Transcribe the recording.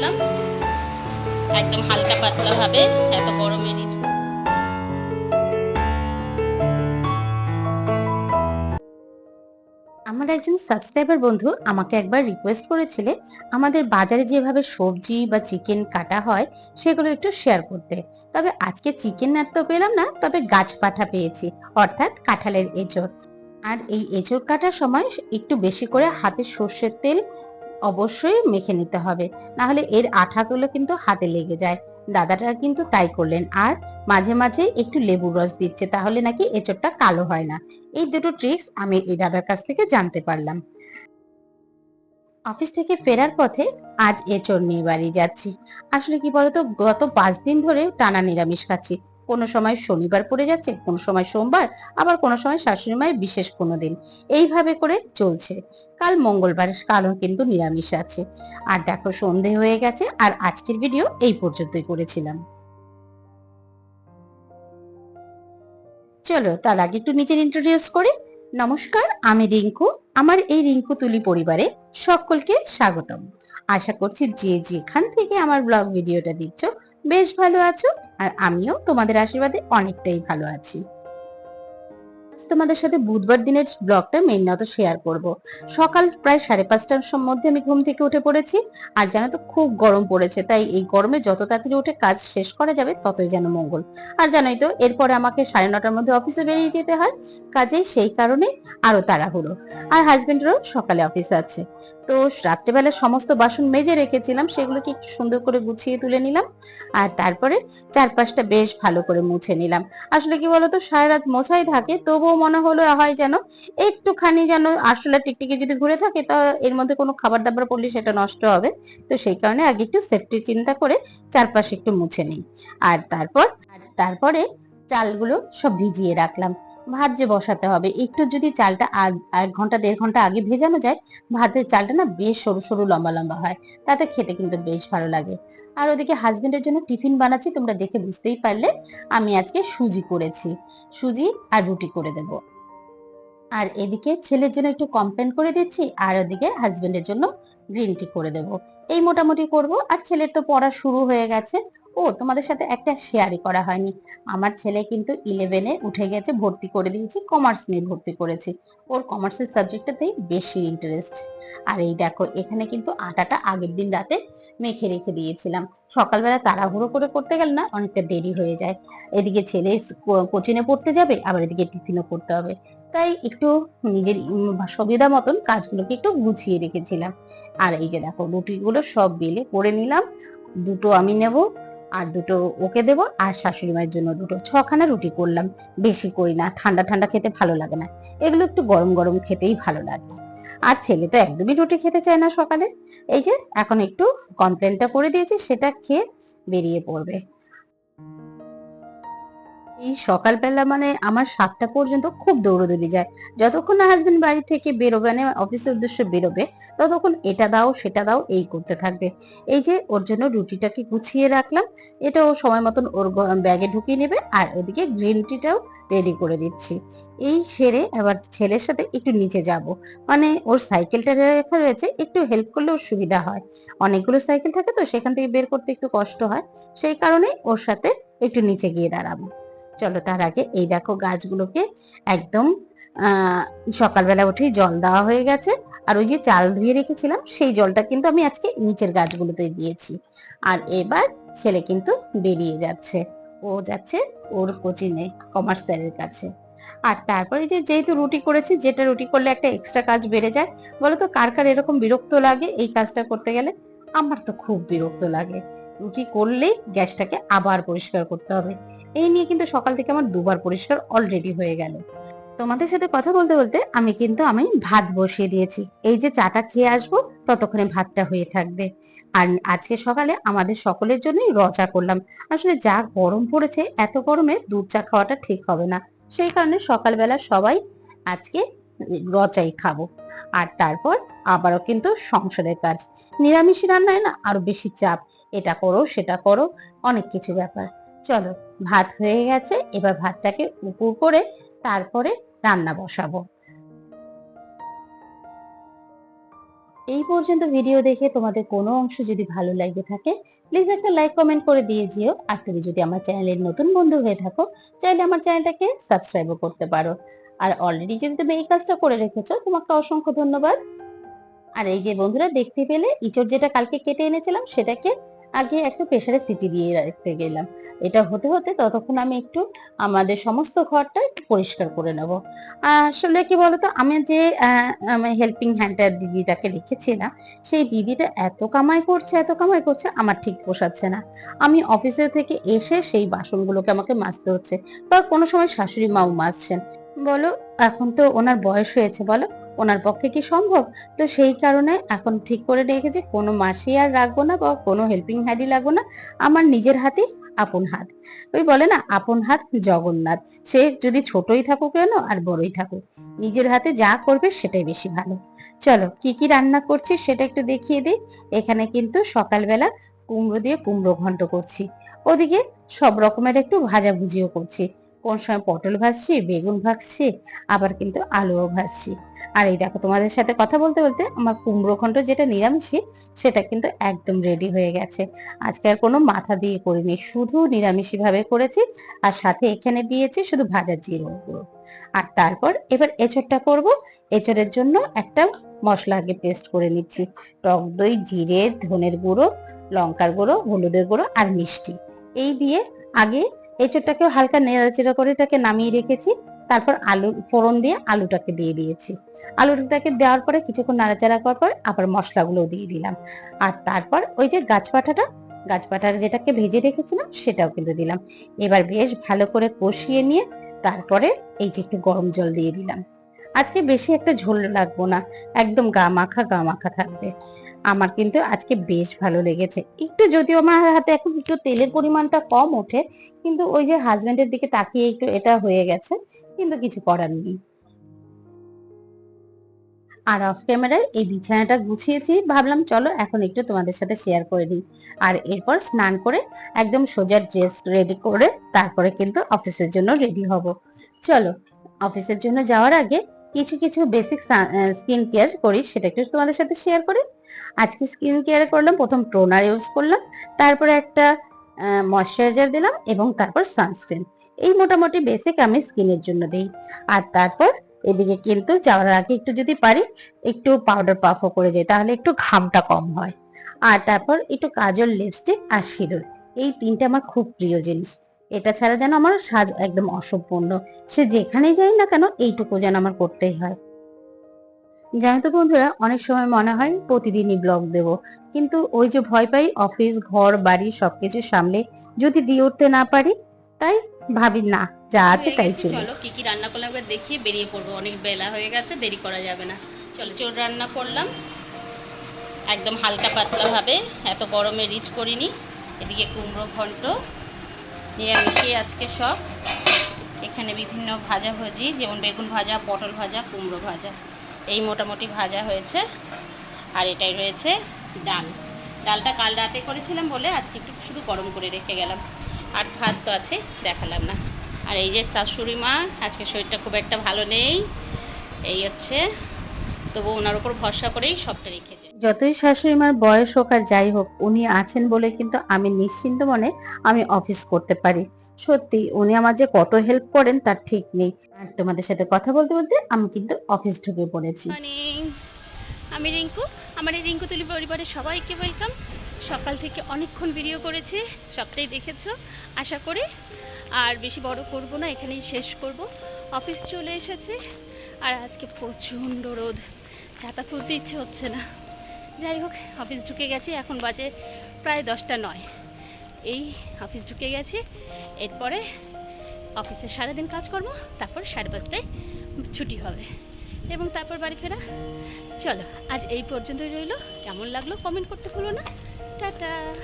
করলাম। একদম হালকা পাতলা ভাবে এত গরমে আমার একজন সাবস্ক্রাইবার বন্ধু আমাকে একবার রিকোয়েস্ট করেছিলে আমাদের বাজারে যেভাবে সবজি বা চিকেন কাটা হয়, সেগুলো একটু শেয়ার করতে। তবে আজকে চিকেন আর তো পেলাম না, তবে গাছ পাঠা পেয়েছি, অর্থাৎ কাঁঠালের এঁচড়। আর এই এঁচড় কাটার সময় একটু বেশি করে হাতে সর্ষের তেল অবশ্যই মেখে নিতে হবে। না হলে এর আঠাগুলো কিন্তু হাতে লেগে যায়। দাদাটা কিন্তু তাই করলেন। আর মাঝে মাঝে একটু লেবুর রস দিচ্ছে, তাহলে নাকি এঁচড়টা কালো হয় না। এই দুটো ট্রিক্স আমি এই দাদার কাছ থেকে জানতে পারলাম। অফিস থেকে ফেরার পথে আজ এঁচড় নিয়ে বাড়ি যাচ্ছি। আসলে কি বলতো, গত পাঁচ দিন ধরে টানা নিরামিষ খাচ্ছি। কোনো সময় শনিবার পড়ে যাচ্ছে, কোনো সময় সোমবার, আবার কোনো সময় শাশুড়ি মায়ের বিশেষ কোনো দিন। এইভাবে করে চলছে। কাল মঙ্গলবার কারণ কিন্তু নিরামিষ আছে। আর দেখো, সন্ধে হয়ে গেছে, আর আজকের ভিডিও এই পর্যন্তই করেছিলাম। চলো, তার আগে একটু নিজের ইন্ট্রোডিউস করি। নমস্কার, আমি রিঙ্কু। আমার এই রিঙ্কু তুলি পরিবারে সকলকে স্বাগতম। আশা করছি যে যেখান থেকে আমার ব্লগ ভিডিওটা দিচ্ছ বেশ ভালো আছো। আর আমিও তোমাদের আশীর্বাদে অনেকটাই ভালো আছি। তোমাদের সাথে বুধবার দিনের ব্লগটা মেনত শেয়ার করব। সকাল প্রায় সাড়ে পাঁচটার মধ্যে আমি ঘুম থেকে উঠে পড়েছি। আর জানো তো, খুব গরম পড়েছে। তাই এই গরমে যত তাড়াতাড়ি উঠে কাজ শেষ করা যাবে, ততই যেন মঙ্গল। আর জানোই তো, এরপরে আমাকে সাড়ে নটার মধ্যে অফিসে বেরিয়ে যেতে হয়। কাজেই সেই কারণে আরও তাড়াহুড়ো। আর হাজবেন্ডেরও সকালে অফিস আছে। তো রাত্রেবেলা সমস্ত বাসন মেজে রেখেছিলাম, সেগুলোকে একটু সুন্দর করে গুছিয়ে তুলে নিলাম। আর তারপরে চারপাশটা বেশ ভালো করে মুছে নিলাম। আসলে কি বলতো সারা রাত মোছাই থাকে, তবুও মনে হলো হয় যেন একটুখানি যেন আসলে টিকটিকি যদি ঘুরে থাকে, তা এর মধ্যে কোনো খাবার দাবার পড়লে সেটা নষ্ট হবে। তো সেই কারণে আগে একটু সেফটি চিন্তা করে চারপাশে একটু মুছে নিই। আর তারপর তারপরে চালগুলো সব ভিজিয়ে রাখলাম। যে বসাতে হবে। একটু যদি চালটা এক ঘণ্টা, দেড় ঘণ্টা আগে ভেজানো যায়, ভাতের চালটা না বেশ সরু সরু, লম্বা লম্বা হয়। তাতে খেতে কিন্তু বেশ ভালো লাগে। আর ওদিকে হাজবেন্ডের জন্য টিফিন বানাচ্ছি, তোমরা দেখে বুঝতেই পারলে। আমি আজকে সুজি করেছি। সুজি আর রুটি করে দেব। আর এদিকে ছেলের জন্য একটু কমপ্লেন করে দিচ্ছি, আর ওদিকে হাজবেন্ডের জন্য গ্রিন টি করে দেব। এই মোটামুটি করব, আর ছেলের তো পড়া শুরু হয়ে গেছে। ও, তোমাদের সাথে একটা শেয়ারই করা হয়নি। আমার ছেলে কিন্তু ইলেভেনে উঠে গেছে, ভর্তি করে দিয়েছি কমার্স নিয়ে ভর্তি করেছি। ওর কমার্সের সাবজেক্টটাতেই বেশি ইন্টারেস্ট আর এই দেখো, এখানে কিন্তু আটাটা আগের দিন রাতে মেখে রেখে দিয়েছিলাম। সকালবেলা তাড়াহুড়ো করে করতে গেলে না, অনেকটা দেরি হয়ে যায়। এদিকে ছেলে কোচিনে পড়তে যাবে, আবার এদিকে টিফিনও করতে হবে। তাই একটু নিজের সুবিধা মতন কাজগুলোকে একটু গুছিয়ে রেখেছিলাম। আর এই যে দেখো, রুটিগুলো সব বেলে করে নিলাম। দুটো আমি নেব আর দুটো ওকে দেবো আর শাশুড়ি মায়ের জন্য দুটো। ছখানা রুটি করলাম। বেশি করি না, ঠান্ডা ঠান্ডা খেতে ভালো লাগে না। এগুলো একটু গরম গরম খেতেই ভালো লাগে। আর ছেলে তো একদমই রুটি খেতে চায় না সকালে। এই যে এখন একটু কমপ্লেনটা করে দিয়েছি, সেটা খেয়ে বেরিয়ে পড়বে। এই সকালবেলা মানে আমার সাতটা পর্যন্ত খুব দৌড়দৌড়ি যায়। যতক্ষণ না হাজবেন্ড বাড়ি থেকে বেরোবে মানে অফিসের উদ্দেশ্যে বেরোবে, ততক্ষণ এটা দাও, সেটা দাও, এই করতে থাকবে। এই যে ওর জন্য রুটিটাকে গুছিয়ে রাখলাম, এটা ও সময় মতন ওর ব্যাগে ঢুকিয়ে নেবে আর ওদিকে গ্রিন টিটাও রেডি করে দিচ্ছি। এই সেরে আবার ছেলের সাথে একটু নিচে যাব। মানে ওর সাইকেলটা রেখা রয়েছে, একটু হেল্প করলে ওর সুবিধা হয়। অনেকগুলো সাইকেল থাকে তো, সেখান থেকে বের করতে একটু কষ্ট হয়। সেই কারণে ওর সাথে একটু নিচে গিয়ে দাঁড়াবো। চলো তার আগে এই দেখো গাছগুলোকে একদম সকালবেলা উঠেই জল দেওয়া হয়ে গেছে। আর ওই যে চাল ধুয়ে রেখেছিলাম, সেই জলটা কিন্তু আমি আজকে নিচের গাছগুলোতে দিয়েছি। আর এবার ছেলে কিন্তু বেরিয়ে যাচ্ছে। ও যাচ্ছে ওর কোচিনে, কমার্স স্যারের কাছে। আর তারপরে যে যেহেতু রুটি করেছি, যেটা রুটি করলে একটা এক্সট্রা কাজ বেড়ে যায়, বলো তো কার কার এরকম বিরক্ত লাগে এই কাজটা করতে গেলে? আমার তো খুব বিরক্ত লাগে। রুটি করলেই গ্যাসটাকে আবার পরিষ্কার করতে হবে। এই নিয়ে কিন্তু সকাল থেকে আমার দুবার পরিষ্কার অলরেডি হয়ে গেল। তোমাদের সাথে কথা বলতে বলতে আমি কিন্তু আমি ভাত বসিয়ে দিয়েছি। এই যে চাটা খেয়ে আসব, ততক্ষণে ভাতটা হয়ে থাকবে। আর আজকে সকালে আমাদের সকলের জন্যই র চা করলাম। আসলে যা গরম পড়েছে, এত গরমে দুধ চা খাওয়াটা ঠিক হবে না। সেই কারণে সকালবেলা সবাই আজকে র চাই খাব। আর তারপর আবারও কিন্তু সংসারের কাজ। নিরামিষ রান্নায় না আরও বেশি চাপ। এটা করো, সেটা করো, অনেক কিছু ব্যাপার। চলো, ভাত হয়ে গেছে, এবার ভাতটাকে উপুর করে তারপরে রান্না বসাবো। এই পর্যন্ত ভিডিও দেখে তোমাদের কোনো অংশ যদি ভালো লাগে থাকে প্লিজ একটা লাইক কমেন্ট করে দিয়ে যেও। আর তুমি যদি আমার চ্যানেলের নতুন বন্ধু হয়ে থাকো, চাইলে আমার চ্যানেলটাকে সাবস্ক্রাইবও করতে পারো। আর অলরেডি যদি তুমি এই কাজটা করে রেখেছো, তোমাকে অসংখ্য ধন্যবাদ। আর এই যে বন্ধুরা, দেখতে পেলে ইঁচড় যেটা কালকে কেটে এনেছিলাম, সেটাকে আগে একটু প্রেসারে সিটি দিয়ে রাখতে গেলাম। এটা হতে হতে ততক্ষণ আমি একটু আমাদের সমস্ত ঘরটা একটু পরিষ্কার করে নেব। আসলে কি বলতো, আমি যে হেল্পিং হ্যান্ডের দিদিটাকে রেখেছিলাম, সেই দিদিটা এত কামাই করছে, এত কামাই করছে, আমার ঠিক পোষাচ্ছে না। আমি অফিসে থেকে এসে সেই বাসনগুলোকে আমাকে মাজতে হচ্ছে। বা কোনো সময় শাশুড়ি মাও মাজছেন। বলো, এখন তো ওনার বয়স হয়েছে, বলো। ওনার পক্ষে কি সম্ভব? তো সেই কারণে এখন ঠিক করে রেখেছি কোনো মাসি আর রাখব না বা কোনো হেল্পিং হ্যান্ডই লাগবো না। আমার নিজের হাতে আপন হাত। ওই বলে না, আপন হাত জগন্নাথ। সে যদি ছোটই থাকুক কেন, আর বড়ই থাকুক। নিজের হাতে যা করবে সেটাই বেশি ভালো। চলো, কি কি রান্না করছি সেটা একটু দেখিয়ে দিই। এখানে কিন্তু সকালবেলা কুমড়ো দিয়ে কুমড়ো ঘন্ট করছি। ওদিকে সব রকমের একটু ভাজাভুজিও করছি। কোন সময় পটল ভাজছি, বেগুন ভাজছি, আবার কিন্তু আলুও ভাজছি। আর এই দেখো তোমাদের সাথে কথা বলতে বলতে আমার কুমড়ো ঘন্ট যেটা নিরামিষই সেটা কিন্তু একদম রেডি হয়ে গেছে। আজকে আর কোনো মাথা দিয়ে করিনি, শুধু নিরামিষই ভাবে করেছি আর সাথে এখানে দিয়েছি শুধু ভাজা জিরে গুঁড়ো। আর তারপর এবার এঁচড়টা করব, এঁচড়ের জন্য একটা মশলা আগে পেস্ট করে নিচ্ছি। টক দই, জিরে, ধনের গুঁড়ো, লঙ্কার গুঁড়ো, হলুদের গুঁড়ো আর মিষ্টি। এই দিয়ে আগে এঁচড়টাকে হালকা নেড়াচেড়া করে এটাকে নামিয়ে রেখেছি। তারপর আলু, ফোড়ন দিয়ে আলুটাকে দিয়ে দিয়েছি। আলুটাকে দেওয়ার পরে কিছুক্ষণ নাড়াচাড়া করার পর আবার মশলাগুলো দিয়ে দিলাম। আর তারপর ওই যে গাছপাঠাটা গাছপাটা যেটাকে ভেজে রেখেছিলাম সেটাও কিন্তু দিলাম। এবার বেশ ভালো করে কষিয়ে নিয়ে তারপরে এই যে একটু গরম জল দিয়ে দিলাম। আজকে বেশি একটা ঝোল লাগবো না। একদম গা মাখা গা মাখা থাকবে। আমার কিন্তু আজকে বেশ ভালো লেগেছে। একটু যদিও আমার হাতে এখন একটু তেলের পরিমাণটা কম ওঠে, কিন্তু ওই যে হাজবেন্ডের দিকে তাকিয়ে একটু এটা হয়ে গেছে, কিন্তু কিছু করার নেই। আর অফ ক্যামেরায় এই বিছানাটা গুছিয়েছি, ভাবলাম চলো এখন একটু তোমাদের সাথে শেয়ার করে দিই। আর এরপর স্নান করে একদম সোজা ড্রেস রেডি করে তারপরে কিন্তু অফিসের জন্য রেডি হব। চলো অফিসের জন্য যাওয়ার আগে কিছু কিছু বেসিক স্কিন কেয়ার করি, সেটা একটু তোমাদের সাথে শেয়ার করি। আজকে স্কিন কেয়ার করলাম, প্রথম টোনার ইউজ করলাম, তারপরে একটা ময়শ্চারাইজার দিলাম এবং তারপর সানস্ক্রিন এই মোটামুটি বেসিক আমি স্কিনের জন্য দিই। আর তারপর এদিকে কিন্তু যাওয়ার আগে একটু যদি পারি, একটু পাউডার পাফও করে যাই তাহলে একটু ঘামটা কম হয়। আর তারপর একটু কাজল লিপস্টিক আর সিঁদুর, এই তিনটে আমার খুব প্রিয় জিনিস। এটা ছাড়া যেন আমার সাজ একদম অসম্পূর্ণ। সে যেখানেই যাই না কেন, এইটুকু যেন আমার করতেই হয়। জানো তো বন্ধুরা অনেক সময় মনে হয় প্রতিদিনই ব্লগ দেব। কিন্তু ওই যে ভয় পাই অফিস ঘর বাড়ি সবকিছু সামলে যদি দিয়ে উঠতে না পারি তাই ভাবি না যা আছে তাই চলবে চলো। কি কি রান্না করলাম একবার দেখিয়ে বেরিয়ে পড়ব। অনেক বেলা হয়ে গেছে দেরি করা যাবে না। চলো চোর রান্না করলাম। একদম হালকা পাতলা ভাবে এত গরমে রিচ করিনি। এদিকে কুমড়ো ঘন্ট নিরামিষই আজকে সব। এখানে বিভিন্ন ভাজা ভাজি যেমন বেগুন ভাজা পটল ভাজা কুমড়ো ভাজা। এই মোটামুটি ভাজা হয়েছে। আর এটাই রয়েছে ডাল। ডালটা কাল রাতে করেছিলাম বলে আজকে একটু শুধু গরম করে রেখে গেলাম। আর ভাত তো আছে, দেখালাম না। আর এই যে শাশুড়ি মা, আজকে শরীরটা খুব একটা ভালো নেই। এই হচ্ছে তবু ওনার উপর ভরসা করেই সবটা রেখেছে। যতই শাশুড়ি মার বয়স হোক আর যাই হোক, উনি আছেন বলে কিন্তু আমি নিশ্চিন্ত মনে আমি অফিস করতে পারি। সত্যি, উনি আমার যে কত হেল্প করেন তার ঠিক নেই। আর তোমাদের সাথে কথা বলতে বলতে আমি কিন্তু অফিস ঢুকে পড়েছি। মর্নিং আমি রিঙ্কু, আমার এই রিঙ্কু তুলি পরিবারের সবাইকে ওয়েলকাম সকাল থেকে অনেকক্ষণ ভিডিও করেছি, সবটাই দেখেছ, আশা করি। আর বেশি বড় করব না, এখানেই শেষ করব। অফিস চলে এসেছে। আর আজকে প্রচণ্ড রোদ। ছাতা খুলতে ইচ্ছে হচ্ছে না। যাই হোক অফিস ঢুকে গেছি, এখন বাজে প্রায় দশটা নয়। এই অফিস ঢুকে গেছি, এরপরে অফিসে সারাদিন কাজকর্ম, তারপর সাড়ে পাঁচটায় ছুটি হবে। এবং তারপর বাড়ি ফেরা। চলো, আজ এই পর্যন্তই রইল। কেমন লাগল কমেন্ট করতে ভুলো না। টাটা।